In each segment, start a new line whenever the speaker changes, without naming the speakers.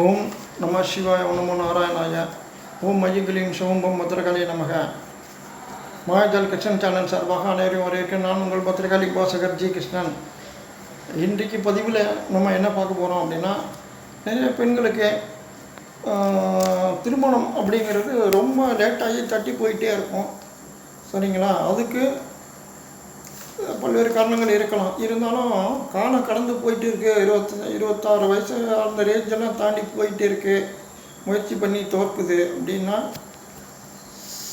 ஓம் நம சிவாய ஓம் நமோ நாராயணாய. ஓம் மையங்களின் சிவம்பம் பத்திரகாளி நமக. மாயாஜால் கிருஷ்ணன் சேனல் சார்பாக அனைவரும் வரைக்கும் நான் உங்கள் பத்திரகாளி உபாசகர் ஜி கிருஷ்ணன். இன்றைக்கு பதிவில் நம்ம என்ன பார்க்க போகிறோம் அப்படின்னா நிறைய பெண்களுக்கு திருமணம் அப்படிங்கிறது ரொம்ப லேட்டாகி தட்டி போயிட்டே இருக்கும். சரிங்களா? அதுக்கு பல்வேறு காரணங்கள் இருக்கலாம். இருந்தாலும் காலம் கடந்து போயிட்டு இருக்கு இருபத்தி இருபத்தாறு வயசு அந்த ரேஞ்செல்லாம் தாண்டி போயிட்டு இருக்கு முயற்சி பண்ணி தோற்குது அப்படின்னா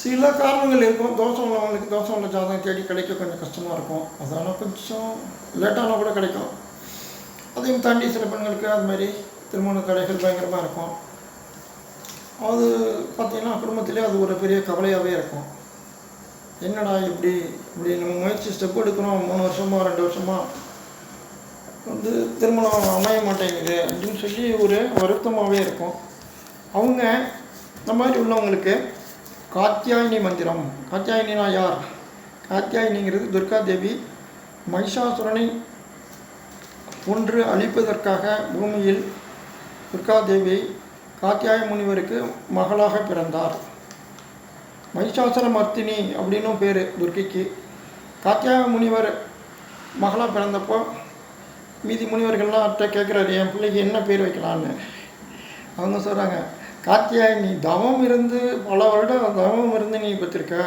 சில காரணங்கள் இருக்கும். தோசை உள்ளவங்களுக்கு தோசை உள்ள ஜாதகம் தேடி கிடைக்க கொஞ்சம் கஷ்டமாக இருக்கும். அதனால் கொஞ்சம் லேட்டானா கூட கிடைக்கும். அதையும் தாண்டி சில பெண்களுக்கு அது மாதிரி திருமண தடைகள் பயங்கரமாக இருக்கும். அது பார்த்திங்கன்னா குடும்பத்திலே அது ஒரு பெரிய கவலையாகவே இருக்கும். என்னடா இப்படி? இப்படி நம்ம முயற்சி ஸ்டெப் எடுக்கிறோம் மூணு வருஷமா ரெண்டு வருஷமா. வந்து திருமணம் அமைய மாட்டேங்குது அப்படின்னு சொல்லி ஒரு வருத்தமாகவே இருக்கும். அவங்க இந்த மாதிரி உள்ளவங்களுக்கு காத்தியாயினி மந்திரம். காத்தியாயினா யார்? காத்தியாயினிங்கிறது துர்கா தேவி மகிஷாசுரனை ஒன்று அழிப்பதற்காக பூமியில் துர்கா தேவி காத்தியாய முனிவருக்கு மகளாக பிறந்தார். மகிஷாசுர மர்த்தினி அப்படின்னும் பேர் துர்க்கைக்கு காத்தியாய முனிவர் மகளாக பிறந்தப்போ மீதி முனிவர்கள்லாம் அட்ட கேட்குறாரு என் பிள்ளைக்கு என்ன பேர் வைக்கலான்னு அவங்க சொல்கிறாங்க காத்தியாயினி தவம் இருந்து பல வருடம் தவம் இருந்து நீ பெற்றிருக்க.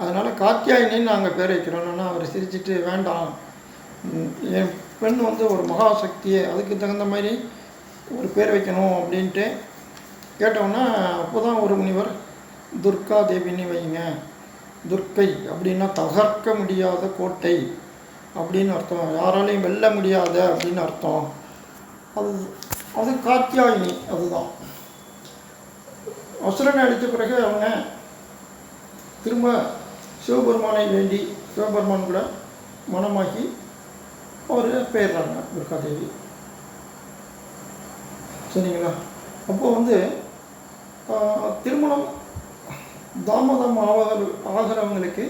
அதனால் காத்தியாயினின்னு நாங்கள் பேர் வைக்கிறோம்னா அவர் சிரிச்சிட்டு வேண்டாம். என் பெண் வந்து ஒரு மகாசக்தியை அதுக்கு தகுந்த மாதிரி ஒரு பேர் வைக்கணும். அப்படின்ட்டு கேட்டோன்னா அப்போ தான் ஒரு முனிவர் துர்கா தேவின்னு வைங்க. துர்க்கை அப்படின்னா தகர்க்க முடியாத கோட்டை அப்படின்னு அர்த்தம். யாராலையும் வெல்ல முடியாத அப்படின்னு அர்த்தம். அது அது காத்தியாயினி அதுதான். அசுரனை அடித்த பிறகு அவங்க திரும்ப சிவபெருமானை வேண்டி சிவபெருமான் கூட மனமாகி அவர் பெயர்றாங்க துர்காதேவி சரிங்களா? அப்போ வந்து திருமணம் தாமதம் ஆக ஆகிறவங்களுக்கு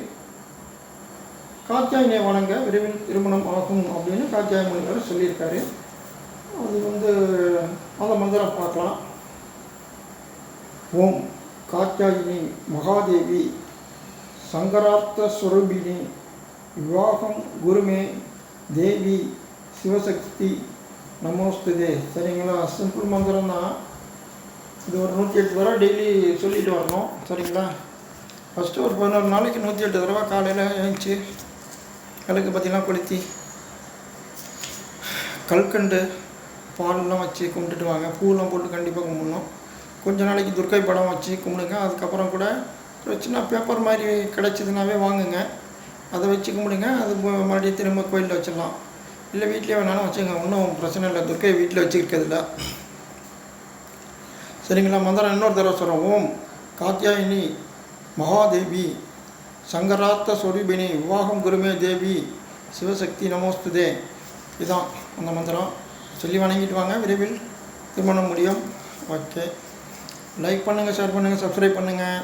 காத்தியாயினை வணங்க விரைவில் திருமணம் ஆகும் அப்படின்னு காத்தியாய முனிவர் சொல்லியிருக்காரு. அது வந்து அந்த மந்திரம் பார்க்கலாம். ஓம் காத்தியாயினி மகாதேவி சங்கரார்த்த ஸ்வரூபிணி விவாகம் குருமே தேவி சிவசக்தி நமோஸ்துதே. சரிங்களா? சிம்பிள் மந்திரம் தான் இது ஒரு நூற்றி எட்டு தடவை டெய்லி சொல்லிட்டு வரணும் சரிங்களா? ஃபஸ்ட்டு ஒரு பதினோரு நாளைக்கு நூற்றி எட்டு தடவை காலையில் எழுந்துச்சு கழுக்கு பற்றிலாம் கொளுத்தி. கல்கண்டு பாலெல்லாம் வச்சு கும்பிட்டுட்டு வாங்க. பூவெல்லாம் போட்டு கண்டிப்பாக கும்பிடணும். கொஞ்ச நாளைக்கு துர்க்கை படம் வச்சு கும்பிடுங்க. அதுக்கப்புறம் கூட ஒரு சின்ன பேப்பர் மாதிரி கிடச்சிதுனாவே வாங்குங்க. அதை வச்சு கும்பிடுங்க. அது மறுபடியும் திரும்ப கோயிலில் வச்சிடலாம். இல்லை வீட்டிலே வேணாலும் வச்சுங்க ஒன்றும் பிரச்சனை இல்லை. துர்க்கை வீட்டில் வச்சுருக்கிறதுல சரிங்களா? மந்திரம் இன்னொரு தடவை சொல்கிறோம் ஓம் காத்தியாயினி மகாதேவி சங்கராத்த சொரூபிணி விவாகம் குருமே தேவி சிவசக்தி நமோஸ்துதே. இதுதான் அந்த மந்திரம். சொல்லி வணங்கிட்டு வாங்க. விரைவில் திருமணம் முடியும். ஓகே. லைக் பண்ணுங்கள் ஷேர் பண்ணுங்கள் சப்ஸ்கிரைப் பண்ணுங்கள்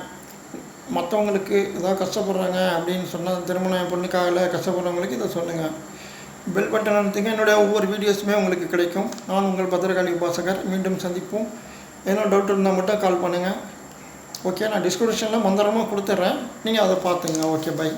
மற்றவங்களுக்கு ஏதாவது கஷ்டப்படுறாங்க அப்படின்னு சொன்னால் திருமணம் பொண்ணுக்காகல கஷ்டப்படுறவங்களுக்கு இதை சொல்லுங்கள் பெல் பட்டன் அழுத்துங்க. என்னுடைய ஒவ்வொரு வீடியோஸுமே உங்களுக்கு கிடைக்கும். நான் உங்கள் பத்திரகாளி உபாசகர். மீண்டும் சந்திப்போம். ஏதோ டவுட் இருந்தால் மட்டும் கால் பண்ணுங்கள் ஓகே நான் டிஸ்கிரிப்ஷனில் மந்திரமாக கொடுத்துட்றேன் நீங்கள் அதை பார்த்துங்க. Okay bye